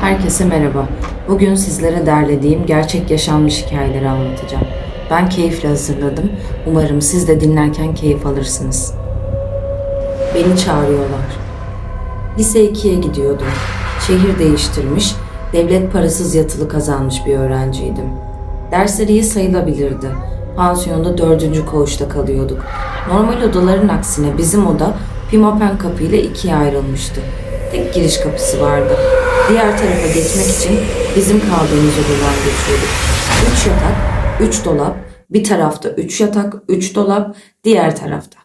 Herkese merhaba. Bugün sizlere derlediğim gerçek yaşanmış hikayeleri anlatacağım. Ben keyifle hazırladım. Umarım siz de dinlerken keyif alırsınız. Beni çağırıyorlar. Lise 2'ye gidiyordum. Şehir değiştirmiş, devlet parasız yatılı kazanmış bir öğrenciydim. Dersleri iyi sayılabilirdi. Pansiyonda dördüncü koğuşta kalıyorduk. Normal odaların aksine bizim oda pimapen kapıyla ikiye ayrılmıştı. Tek giriş kapısı vardı. Diğer tarafa geçmek için bizim kaldığımız odadan geçiyorduk. Üç yatak, üç dolap, bir tarafta üç yatak, üç dolap, diğer tarafta.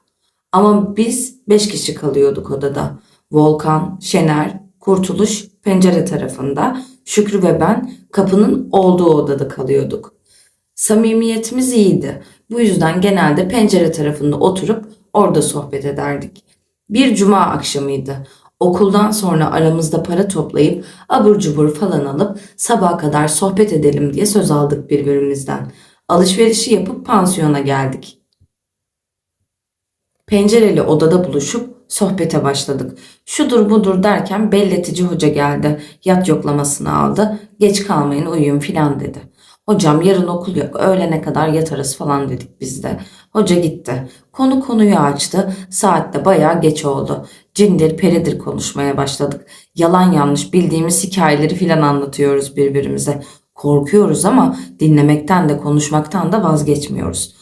Ama biz beş kişi kalıyorduk odada. Volkan, Şener, Kurtuluş pencere tarafında, Şükrü ve ben kapının olduğu odada kalıyorduk. Samimiyetimiz iyiydi. Bu yüzden genelde pencere tarafında oturup orada sohbet ederdik. Bir cuma akşamıydı. Okuldan sonra aramızda para toplayıp abur cubur falan alıp sabaha kadar sohbet edelim diye söz aldık birbirimizden. Alışverişi yapıp pansiyona geldik. Pencereli odada buluşup sohbete başladık. Şudur budur derken belletici hoca geldi. Yat yoklamasını aldı. Geç kalmayın uyuyun filan dedi. Hocam yarın okul yok öğlene kadar yatarız falan dedik biz de. Hoca gitti. Konu konuyu açtı. Saatte bayağı geç oldu. Cindir peridir konuşmaya başladık. Yalan yanlış bildiğimiz hikayeleri filan anlatıyoruz birbirimize. Korkuyoruz ama dinlemekten de konuşmaktan da vazgeçmiyoruz.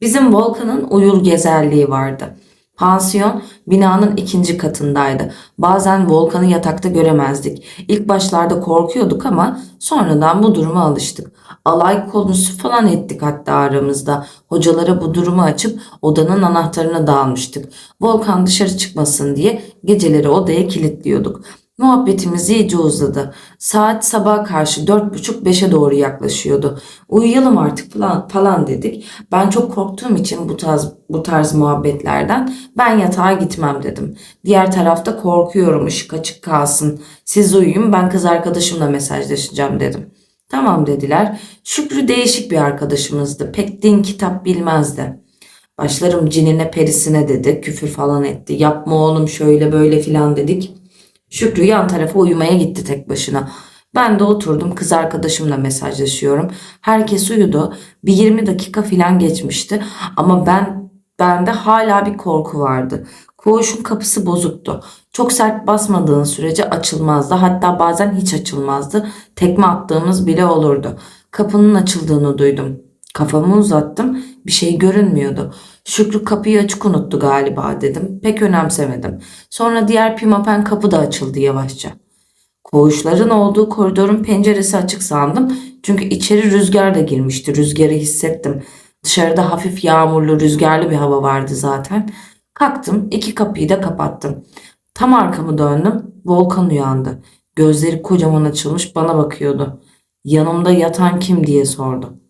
Bizim Volkan'ın uyur gezerliği vardı. Pansiyon binanın ikinci katındaydı. Bazen Volkan'ı yatakta göremezdik. İlk başlarda korkuyorduk ama sonradan bu duruma alıştık. Alay konusu falan ettik hatta aramızda. Hocalara bu durumu açıp odanın anahtarını dağılmıştık. Volkan dışarı çıkmasın diye geceleri odaya kilitliyorduk. Muhabbetimiz iyice uzadı. Saat sabaha karşı dört buçuk beşe doğru yaklaşıyordu. Uyuyalım artık falan, falan dedik. Ben çok korktuğum için bu tarz, bu tarz muhabbetlerden ben yatağa gitmem dedim. Diğer tarafta korkuyorum ışık açık kalsın. Siz uyuyun ben kız arkadaşımla mesajlaşacağım dedim. Tamam dediler. Şükrü değişik bir arkadaşımızdı. Pek din kitap bilmezdi. Başlarım cinine perisine dedi. Küfür falan etti. Yapma oğlum şöyle böyle filan dedik. Şükrü yan tarafa uyumaya gitti tek başına. Ben de oturdum kız arkadaşımla mesajlaşıyorum. Herkes uyudu. Bir 20 dakika filan geçmişti. Ama ben bende hala bir korku vardı. Koğuşun kapısı bozuktu. Çok sert basmadığın sürece açılmazdı. Hatta bazen hiç açılmazdı. Tekme attığımız bile olurdu. Kapının açıldığını duydum. Kafamı uzattım. Bir şey görünmüyordu. Şükrü kapıyı açık unuttu galiba dedim. Pek önemsemedim. Sonra diğer pimapen kapı da açıldı yavaşça. Koğuşların olduğu koridorun penceresi açık sandım. Çünkü içeri rüzgar da girmişti. Rüzgarı hissettim. Dışarıda hafif yağmurlu rüzgarlı bir hava vardı zaten. Kalktım iki kapıyı da kapattım. Tam arkamı döndüm. Volkan uyandı. Gözleri kocaman açılmış bana bakıyordu. Yanımda yatan kim diye sordu.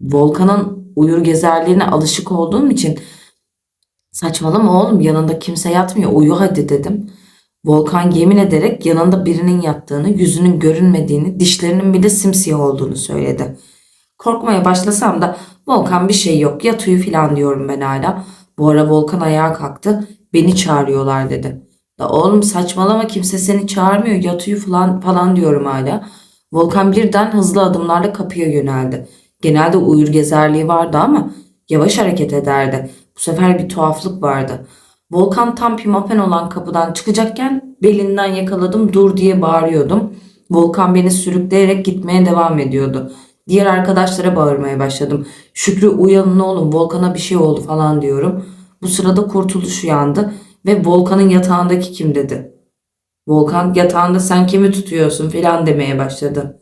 Volkan'ın uyur gezerliğine alışık olduğum için saçmalama oğlum yanında kimse yatmıyor uyu hadi dedim. Volkan yemin ederek yanında birinin yattığını, yüzünün görünmediğini, dişlerinin bile simsiyah olduğunu söyledi. Korkmaya başlasam da Volkan bir şey yok yat uyu filan diyorum ben hala. Bu ara Volkan ayağa kalktı. Beni çağırıyorlar dedi. Da oğlum saçmalama kimse seni çağırmıyor yat uyu falan, falan diyorum hala. Volkan birden hızlı adımlarla kapıya yöneldi. Genelde uyur gezerliği vardı ama yavaş hareket ederdi. Bu sefer bir tuhaflık vardı. Volkan tam pimapen olan kapıdan çıkacakken belinden yakaladım dur diye bağırıyordum. Volkan beni sürükleyerek gitmeye devam ediyordu. Diğer arkadaşlara bağırmaya başladım. Şükrü uyanın oğlum Volkan'a bir şey oldu falan diyorum. Bu sırada kurtuluş uyandı ve Volkan'ın yatağındaki kim dedi. Volkan yatağında sen kimi tutuyorsun filan demeye başladı.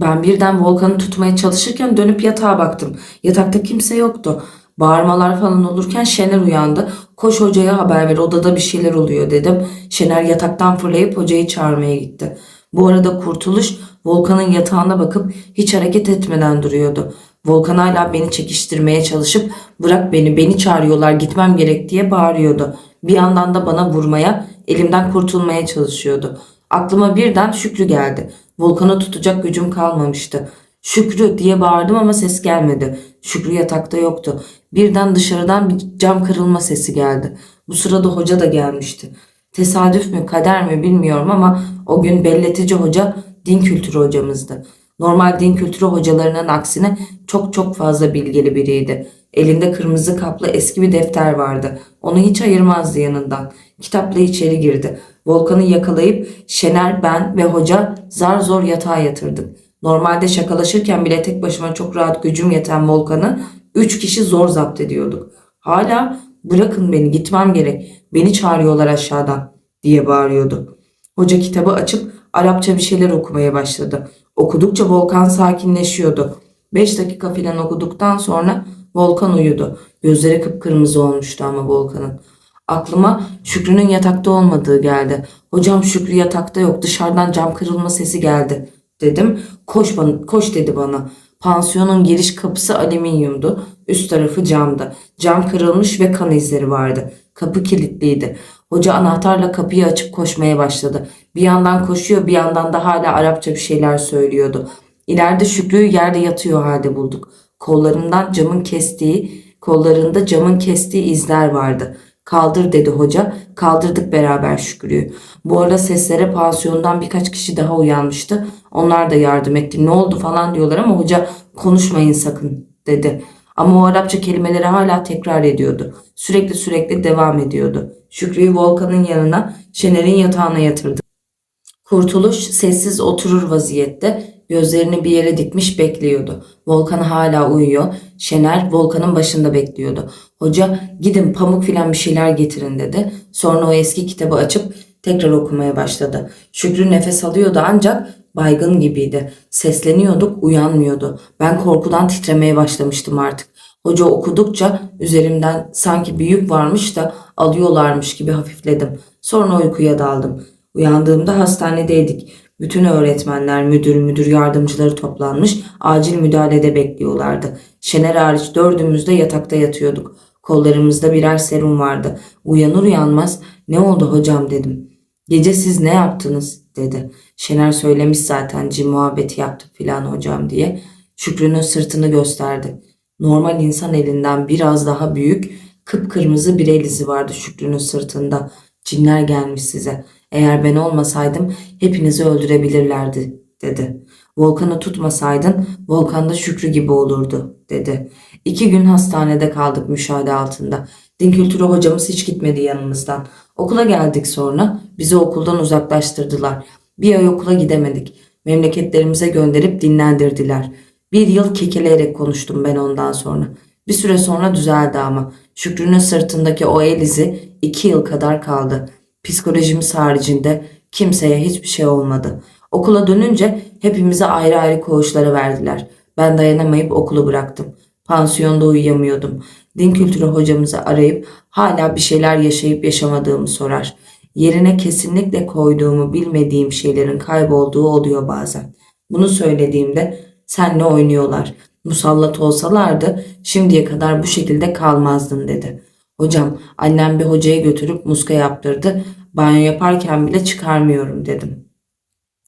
Ben birden Volkan'ı tutmaya çalışırken dönüp yatağa baktım. Yatakta kimse yoktu. Bağırmalar falan olurken Şener uyandı. Koş hocaya haber ver odada bir şeyler oluyor dedim. Şener yataktan fırlayıp hocayı çağırmaya gitti. Bu arada Kurtuluş Volkan'ın yatağına bakıp hiç hareket etmeden duruyordu. Volkan hala beni çekiştirmeye çalışıp bırak beni beni çağırıyorlar gitmem gerek diye bağırıyordu. Bir yandan da bana vurmaya elimden kurtulmaya çalışıyordu. Aklıma birden Şükrü geldi. Volkan'ı tutacak gücüm kalmamıştı. Şükrü diye bağırdım ama ses gelmedi. Şükrü yatakta yoktu. Birden dışarıdan bir cam kırılma sesi geldi. Bu sırada hoca da gelmişti. Tesadüf mü kader mi bilmiyorum ama o gün belletici hoca din kültürü hocamızdı. Normal din kültürü hocalarının aksine çok çok fazla bilgili biriydi. Elinde kırmızı kaplı eski bir defter vardı. Onu hiç ayırmazdı yanından. Kitapla içeri girdi. Volkan'ı yakalayıp Şener, ben ve hoca zar zor yatağa yatırdık. Normalde şakalaşırken bile tek başıma çok rahat gücüm yeten Volkan'ı üç kişi zor zapt ediyorduk. Hala bırakın beni gitmem gerek. Beni çağırıyorlar aşağıdan diye bağırıyordu. Hoca kitabı açıp Arapça bir şeyler okumaya başladı. Okudukça Volkan sakinleşiyordu. Beş dakika filan okuduktan sonra Volkan uyudu. Gözleri kıpkırmızı olmuştu ama Volkan'ın. Aklıma Şükrü'nün yatakta olmadığı geldi. Hocam Şükrü yatakta yok dışarıdan cam kırılma sesi geldi dedim. Koş, bana, koş dedi bana. Pansiyonun giriş kapısı alüminyumdu. Üst tarafı camdı. Cam kırılmış ve kan izleri vardı. Kapı kilitliydi. Hoca anahtarla kapıyı açıp koşmaya başladı. Bir yandan koşuyor bir yandan da hala Arapça bir şeyler söylüyordu. İleride Şükrü'yü yerde yatıyor halde bulduk. Kollarından camın kestiği, kollarında camın kestiği izler vardı. Kaldır dedi hoca. Kaldırdık beraber Şükrü'yü. Bu ara seslere pansiyondan birkaç kişi daha uyanmıştı. Onlar da yardım etti. Ne oldu falan diyorlar ama hoca konuşmayın sakın dedi. Ama o Arapça kelimeleri hala tekrar ediyordu. Sürekli sürekli devam ediyordu. Şükrü'yü Volkan'ın yanına Şener'in yatağına yatırdı. Kurtuluş sessiz oturur vaziyette gözlerini bir yere dikmiş bekliyordu. Volkan hala uyuyor. Şener Volkan'ın başında bekliyordu. Hoca gidin pamuk filan bir şeyler getirin dedi. Sonra o eski kitabı açıp tekrar okumaya başladı. Şükrü nefes alıyordu ancak baygın gibiydi. Sesleniyorduk uyanmıyordu. Ben korkudan titremeye başlamıştım artık. Hoca okudukça üzerimden sanki bir yük varmış da alıyorlarmış gibi hafifledim. Sonra uykuya daldım. Uyandığımda hastanedeydik. Bütün öğretmenler, müdür, müdür yardımcıları toplanmış, acil müdahalede bekliyorlardı. Şener hariç dördümüz de yatakta yatıyorduk. Kollarımızda birer serum vardı. Uyanır uyanmaz ne oldu hocam dedim. Gece siz ne yaptınız dedi. Şener söylemiş zaten cin muhabbeti yaptık filan hocam diye. Şükrü'nün sırtını gösterdi. Normal insan elinden biraz daha büyük kıpkırmızı bir el izi vardı Şükrü'nün sırtında. Cinler gelmiş size. Eğer ben olmasaydım hepinizi öldürebilirlerdi dedi. Volkan'ı tutmasaydın Volkan da Şükrü gibi olurdu dedi. İki gün hastanede kaldık müşahede altında. Din kültürü hocamız hiç gitmedi yanımızdan. Okula geldik sonra bizi okuldan uzaklaştırdılar. Bir ay okula gidemedik. Memleketlerimize gönderip dinlendirdiler. Bir yıl kekeleyerek konuştum ben ondan sonra. Bir süre sonra düzeldi ama. Şükrü'nün sırtındaki o el izi iki yıl kadar kaldı. Psikolojimiz haricinde kimseye hiçbir şey olmadı. Okula dönünce hepimize ayrı ayrı koğuşlara verdiler. Ben dayanamayıp okulu bıraktım. Pansiyonda uyuyamıyordum. Din kültürü hocamızı arayıp hala bir şeyler yaşayıp yaşamadığımı sorar. Yerine kesinlikle koyduğumu bilmediğim şeylerin kaybolduğu oluyor bazen. Bunu söylediğimde senle oynuyorlar. Musallat olsalardı şimdiye kadar bu şekilde kalmazdın dedi. Hocam annem bir hocaya götürüp muska yaptırdı. Banyo yaparken bile çıkarmıyorum dedim.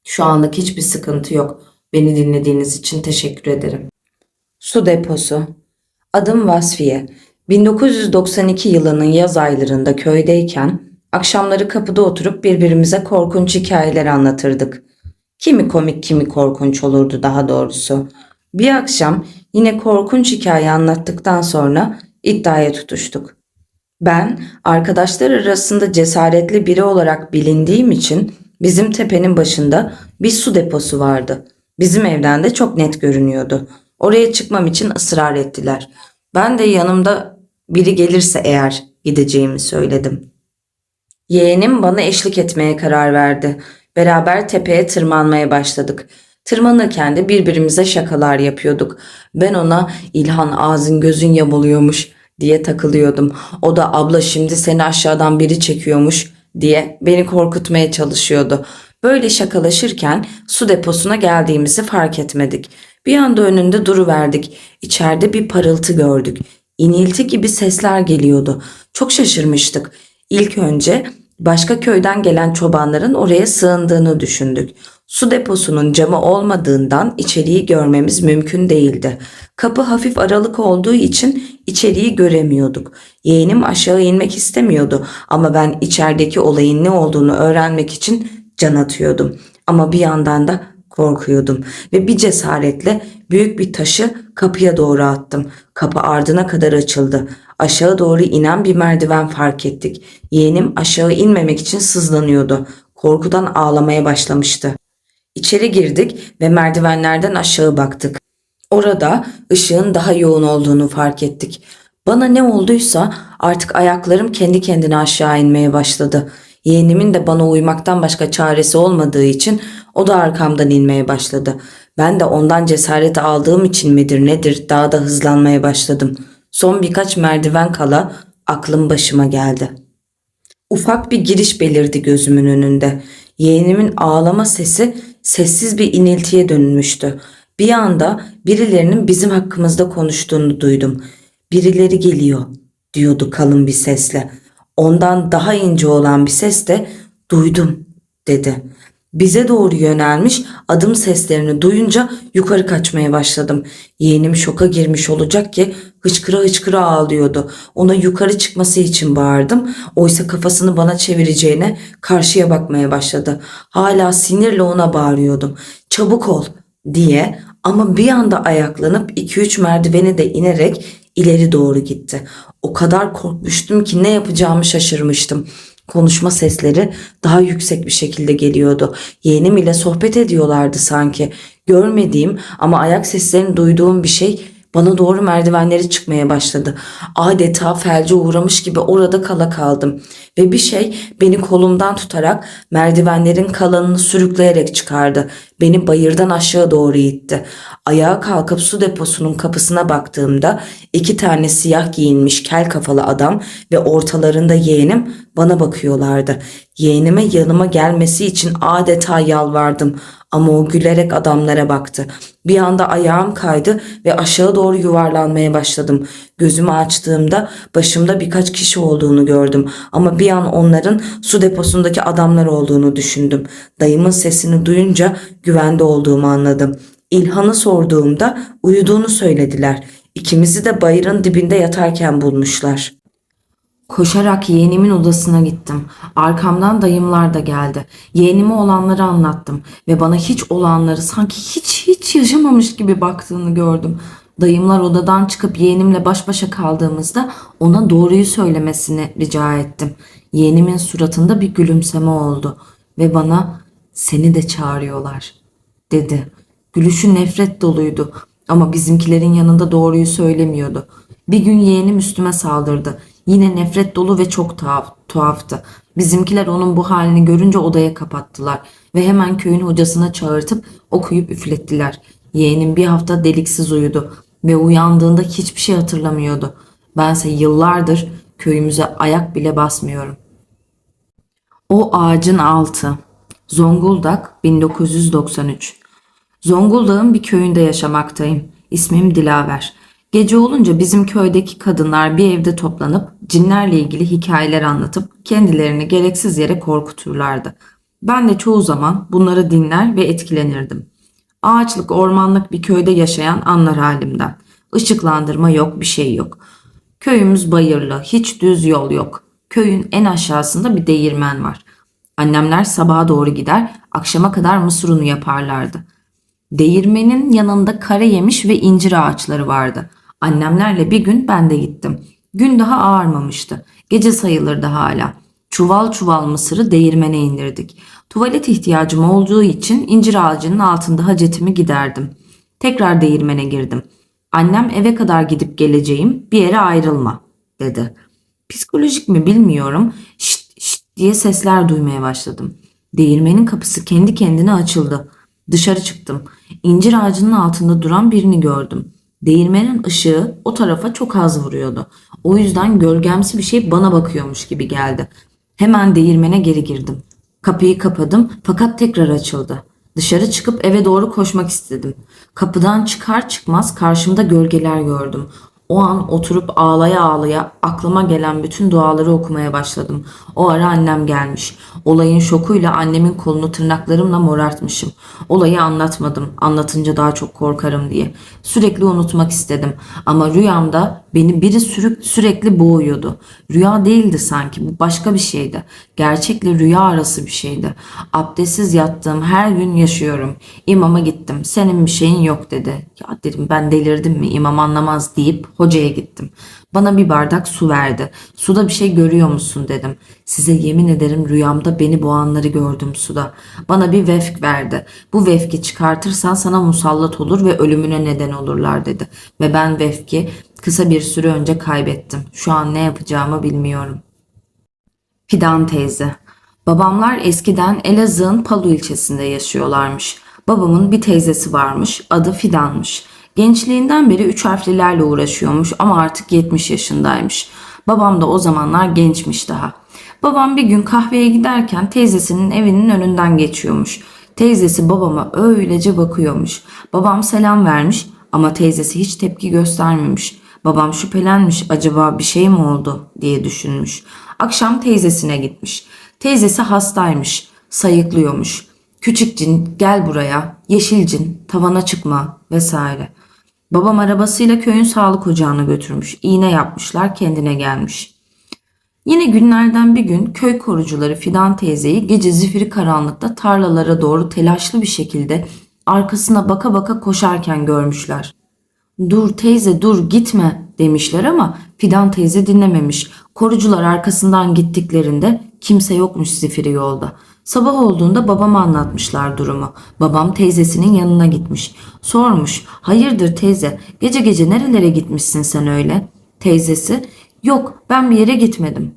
Şu anlık hiçbir sıkıntı yok. Beni dinlediğiniz için teşekkür ederim. Su deposu. Adım Vasfiye. 1992 yılının yaz aylarında köydeyken akşamları kapıda oturup birbirimize korkunç hikayeler anlatırdık. Kimi komik kimi korkunç olurdu daha doğrusu. Bir akşam yine korkunç hikaye anlattıktan sonra iddiaya tutuştuk. Ben arkadaşlar arasında cesaretli biri olarak bilindiğim için bizim tepenin başında bir su deposu vardı. Bizim evden de çok net görünüyordu. Oraya çıkmam için ısrar ettiler. Ben de yanımda biri gelirse eğer gideceğimi söyledim. Yeğenim bana eşlik etmeye karar verdi. Beraber tepeye tırmanmaya başladık. Tırmanırken de birbirimize şakalar yapıyorduk. Ben ona İlhan ağzın gözün yamuluyormuş diye takılıyordum. O da abla şimdi seni aşağıdan biri çekiyormuş diye beni korkutmaya çalışıyordu. Böyle şakalaşırken su deposuna geldiğimizi fark etmedik. Bir anda önünde duruverdik. İçeride bir parıltı gördük. İnilti gibi sesler geliyordu. Çok şaşırmıştık. İlk önce Başka köyden gelen çobanların oraya sığındığını düşündük. Su deposunun camı olmadığından içeriği görmemiz mümkün değildi. Kapı hafif aralık olduğu için içeriği göremiyorduk. Yeğenim aşağı inmek istemiyordu ama ben içerideki olayın ne olduğunu öğrenmek için can atıyordum. Ama bir yandan da korkuyordum ve bir cesaretle büyük bir taşı kapıya doğru attım. Kapı ardına kadar açıldı. Aşağı doğru inen bir merdiven fark ettik. Yeğenim aşağı inmemek için sızlanıyordu. Korkudan ağlamaya başlamıştı. İçeri girdik ve merdivenlerden aşağı baktık. Orada ışığın daha yoğun olduğunu fark ettik. Bana ne olduysa artık ayaklarım kendi kendine aşağı inmeye başladı. Yeğenimin de bana uymaktan başka çaresi olmadığı için o da arkamdan inmeye başladı. Ben de ondan cesaret aldığım için midir nedir daha da hızlanmaya başladım. Son birkaç merdiven kala aklım başıma geldi. Ufak bir giriş belirdi gözümün önünde. Yeğenimin ağlama sesi sessiz bir iniltiye dönmüştü. Bir anda birilerinin bizim hakkımızda konuştuğunu duydum. Birileri geliyor diyordu kalın bir sesle. Ondan daha ince olan bir ses de duydum dedi. Bize doğru yönelmiş adım seslerini duyunca yukarı kaçmaya başladım. Yeğenim şoka girmiş olacak ki hıçkıra hıçkıra ağlıyordu. Ona yukarı çıkması için bağırdım. Oysa kafasını bana çevireceğine karşıya bakmaya başladı. Hala sinirle ona bağırıyordum. Çabuk ol diye ama bir anda ayaklanıp 2-3 merdiveni de inerek ileri doğru gitti. O kadar korkmuştum ki ne yapacağımı şaşırmıştım. Konuşma sesleri daha yüksek bir şekilde geliyordu. Yeğenim ile sohbet ediyorlardı sanki. Görmediğim ama ayak seslerini duyduğum bir şey bana doğru merdivenleri çıkmaya başladı. Adeta felce uğramış gibi orada kala kaldım. Ve bir şey beni kolumdan tutarak merdivenlerin kalanını sürükleyerek çıkardı. Beni bayırdan aşağı doğru itti. Ayağa kalkıp su deposunun kapısına baktığımda iki tane siyah giyinmiş kel kafalı adam ve ortalarında yeğenim bana bakıyorlardı. Yeğenime yanıma gelmesi için adeta yalvardım ama o gülerek adamlara baktı. Bir anda ayağım kaydı ve aşağı doğru yuvarlanmaya başladım. Gözümü açtığımda başımda birkaç kişi olduğunu gördüm ama bir an onların su deposundaki adamlar olduğunu düşündüm. Dayımın sesini duyunca güvende olduğumu anladım. İlhan'ı sorduğumda uyuduğunu söylediler. İkimizi de bayırın dibinde yatarken bulmuşlar. Koşarak yeğenimin odasına gittim. Arkamdan dayımlar da geldi. Yeğenime olanları anlattım ve bana hiç olanları sanki hiç hiç yaşamamış gibi baktığını gördüm. Dayımlar odadan çıkıp yeğenimle baş başa kaldığımızda ona doğruyu söylemesini rica ettim. Yeğenimin suratında bir gülümseme oldu ve bana seni de çağırıyorlar dedi. Gülüşü nefret doluydu ama bizimkilerin yanında doğruyu söylemiyordu. Bir gün yeğenim üstüme saldırdı. Yine nefret dolu ve çok tuhaf, tuhaftı. Bizimkiler onun bu halini görünce odaya kapattılar ve hemen köyün hocasına çağırtıp okuyup üflettiler. Yeğenim bir hafta deliksiz uyudu ve uyandığında hiçbir şey hatırlamıyordu. Bense yıllardır köyümüze ayak bile basmıyorum. O ağacın altı. Zonguldak 1993. Zonguldak'ın bir köyünde yaşamaktayım. İsmim Dilaver. Gece olunca bizim köydeki kadınlar bir evde toplanıp cinlerle ilgili hikayeler anlatıp kendilerini gereksiz yere korkuturlardı. Ben de çoğu zaman bunları dinler ve etkilenirdim. Ağaçlık, ormanlık bir köyde yaşayan anlar halimden. Işıklandırma yok, bir şey yok. Köyümüz bayırlı, hiç düz yol yok. Köyün en aşağısında bir değirmen var. Annemler sabaha doğru gider, akşama kadar mısır unu yaparlardı. Değirmenin yanında kare yemiş ve incir ağaçları vardı. Annemlerle bir gün ben de gittim. Gün daha ağarmamıştı. Gece sayılırdı hala. Çuval çuval mısırı değirmene indirdik. Tuvalet ihtiyacım olduğu için incir ağacının altında hacetimi giderdim. Tekrar değirmene girdim. Annem eve kadar gidip geleceğim bir yere ayrılma dedi. Psikolojik mi bilmiyorum. Şşt şşt diye sesler duymaya başladım. Değirmenin kapısı kendi kendine açıldı. Dışarı çıktım. İncir ağacının altında duran birini gördüm. Değirmenin ışığı o tarafa çok az vuruyordu. O yüzden gölgemsi bir şey bana bakıyormuş gibi geldi. Hemen değirmene geri girdim. Kapıyı kapadım fakat tekrar açıldı. Dışarı çıkıp eve doğru koşmak istedim. Kapıdan çıkar çıkmaz karşımda gölgeler gördüm. O an oturup ağlaya ağlaya aklıma gelen bütün duaları okumaya başladım. O ara annem gelmiş. Olayın şokuyla annemin kolunu tırnaklarımla morartmışım. Olayı anlatmadım. Anlatınca daha çok korkarım diye. Sürekli unutmak istedim. Ama rüyamda beni biri sürüp sürekli boğuyordu. Rüya değildi sanki. Bu başka bir şeydi. Gerçekle rüya arası bir şeydi. Abdestsiz yattığım her gün yaşıyorum. İmama gittim. Senin bir şeyin yok dedi. Ya dedim ben delirdim mi? İmam anlamaz deyip hocaya gittim. Bana bir bardak su verdi. Suda bir şey görüyor musun dedim. Size yemin ederim rüyamda beni boğanları gördüm suda. Bana bir vefk verdi. Bu vefki çıkartırsan sana musallat olur ve ölümüne neden olurlar dedi. Ve ben vefki kısa bir süre önce kaybettim. Şu an ne yapacağımı bilmiyorum. Fidan teyze. Babamlar eskiden Elazığ'ın Palu ilçesinde yaşıyorlarmış. Babamın bir teyzesi varmış, adı Fidan'mış. Gençliğinden beri üç harflilerle uğraşıyormuş ama artık 70 yaşındaymış. Babam da o zamanlar gençmiş daha. Babam bir gün kahveye giderken teyzesinin evinin önünden geçiyormuş. Teyzesi babama öylece bakıyormuş. Babam selam vermiş ama teyzesi hiç tepki göstermemiş. Babam şüphelenmiş acaba bir şey mi oldu diye düşünmüş. Akşam teyzesine gitmiş. Teyzesi hastaymış, sayıklıyormuş. Küçük cin gel buraya, yeşil cin tavana çıkma vesaire. Babam arabasıyla köyün sağlık ocağına götürmüş. İğne yapmışlar kendine gelmiş. Yine günlerden bir gün köy korucuları Fidan teyzeyi gece zifiri karanlıkta tarlalara doğru telaşlı bir şekilde arkasına baka baka koşarken görmüşler. Dur teyze dur gitme demişler ama Fidan teyze dinlememiş. Korucular arkasından gittiklerinde kimse yokmuş zifiri yolda. Sabah olduğunda babama anlatmışlar durumu. Babam teyzesinin yanına gitmiş. Sormuş hayırdır teyze gece gece nerelere gitmişsin sen öyle? Teyzesi yok ben bir yere gitmedim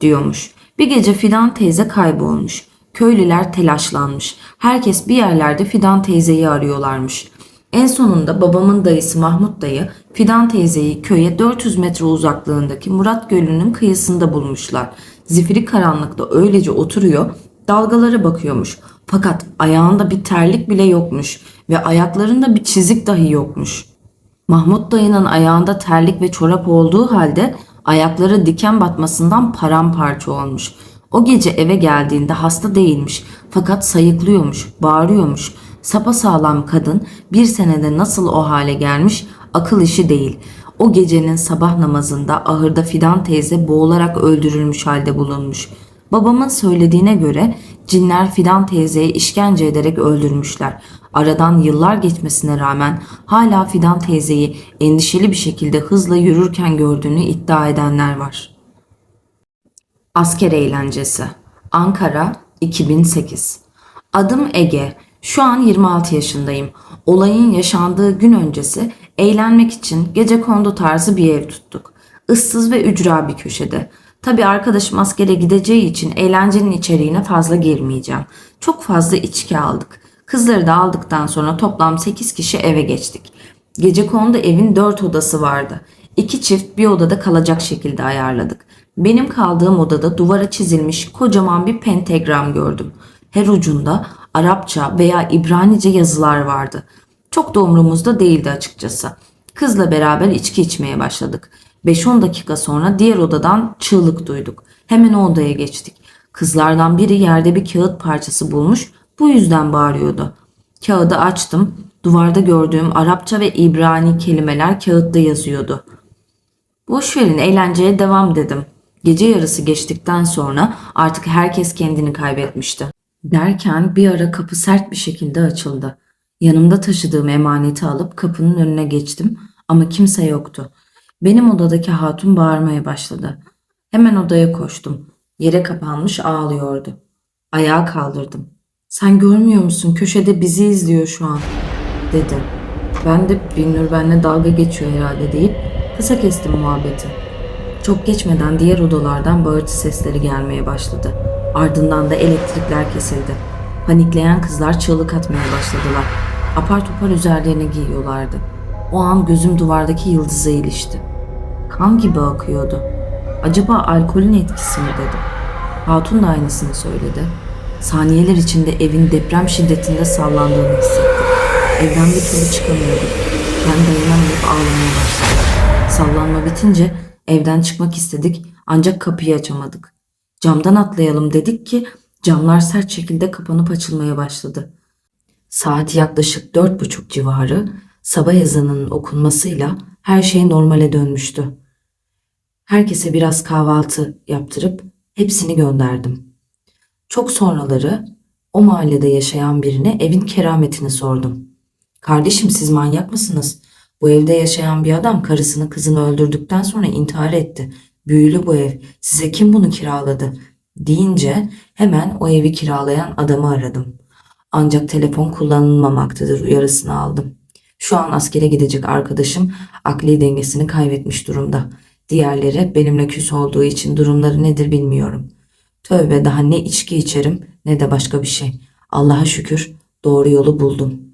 diyormuş. Bir gece Fidan teyze kaybolmuş. Köylüler telaşlanmış. Herkes bir yerlerde Fidan teyzeyi arıyorlarmış. En sonunda babamın dayısı Mahmut dayı Fidan teyzeyi köye 400 metre uzaklığındaki Murat Gölü'nün kıyısında bulmuşlar. Zifiri karanlıkta öylece oturuyor, dalgalara bakıyormuş. Fakat ayağında bir terlik bile yokmuş ve ayaklarında bir çizik dahi yokmuş. Mahmut dayının ayağında terlik ve çorap olduğu halde ayakları diken batmasından paramparça olmuş. O gece eve geldiğinde hasta değilmiş fakat sayıklıyormuş, bağırıyormuş. Sapa sağlam kadın bir senede nasıl o hale gelmiş akıl işi değil. O gecenin sabah namazında ahırda Fidan teyze boğularak öldürülmüş halde bulunmuş. Babamın söylediğine göre cinler Fidan teyzeyi işkence ederek öldürmüşler. Aradan yıllar geçmesine rağmen hala Fidan teyzeyi endişeli bir şekilde hızla yürürken gördüğünü iddia edenler var. Asker eğlencesi. Ankara 2008. Adım Ege. Şu an 26 yaşındayım. Olayın yaşandığı gün öncesi eğlenmek için gece kondu tarzı bir ev tuttuk. Issız ve ücra bir köşede. Tabi arkadaşım askere gideceği için eğlencenin içeriğine fazla girmeyeceğim. Çok fazla içki aldık. Kızları da aldıktan sonra toplam 8 kişi eve geçtik. Gece kondu evin 4 odası vardı. İki çift bir odada kalacak şekilde ayarladık. Benim kaldığım odada duvara çizilmiş kocaman bir pentagram gördüm. Her ucunda Arapça veya İbranice yazılar vardı. Çok da umurumuzda değildi açıkçası. Kızla beraber içki içmeye başladık. 5-10 dakika sonra diğer odadan çığlık duyduk. Hemen o odaya geçtik. Kızlardan biri yerde bir kağıt parçası bulmuş, bu yüzden bağırıyordu. Kağıdı açtım, duvarda gördüğüm Arapça ve İbrani kelimeler kağıtta yazıyordu. Boş verin eğlenceye devam dedim. Gece yarısı geçtikten sonra artık herkes kendini kaybetmişti. Derken bir ara kapı sert bir şekilde açıldı. Yanımda taşıdığım emaneti alıp kapının önüne geçtim ama kimse yoktu. Benim odadaki hatun bağırmaya başladı. Hemen odaya koştum. Yere kapanmış ağlıyordu. Ayağa kaldırdım. Sen görmüyor musun köşede bizi izliyor şu an dedi. Ben de Binnur benimle dalga geçiyor herhalde deyip kısa kestim muhabbeti. Çok geçmeden diğer odalardan bağırtı sesleri gelmeye başladı. Ardından da elektrikler kesildi. Panikleyen kızlar çığlık atmaya başladılar. Apar topar üzerlerine giyiyorlardı. O an gözüm duvardaki yıldıza ilişti. Kan gibi akıyordu. Acaba alkolün etkisi mi dedim. Hatun da aynısını söyledi. Saniyeler içinde evin deprem şiddetinde sallandığını hissettim. Evden bir türlü çıkamıyordum. Ben dayanamayıp ağlamaya başladım. sallanma bitince evden çıkmak istedik ancak kapıyı açamadık. Camdan atlayalım dedik ki camlar sert şekilde kapanıp açılmaya başladı. Saat yaklaşık dört buçuk civarı sabah ezanının okunmasıyla her şey normale dönmüştü. Herkese biraz kahvaltı yaptırıp hepsini gönderdim. Çok sonraları o mahallede yaşayan birine evin kerametini sordum. Kardeşim siz manyak mısınız? Bu evde yaşayan bir adam karısını kızını öldürdükten sonra intihar etti. Büyülü bu ev. Size kim bunu kiraladı? Deyince hemen o evi kiralayan adamı aradım. Ancak telefon kullanılmamaktadır uyarısını aldım. Şu an askere gidecek arkadaşım akli dengesini kaybetmiş durumda. Diğerleri benimle küs olduğu için durumları nedir bilmiyorum. Tövbe daha ne içki içerim ne de başka bir şey. Allah'a şükür doğru yolu buldum.''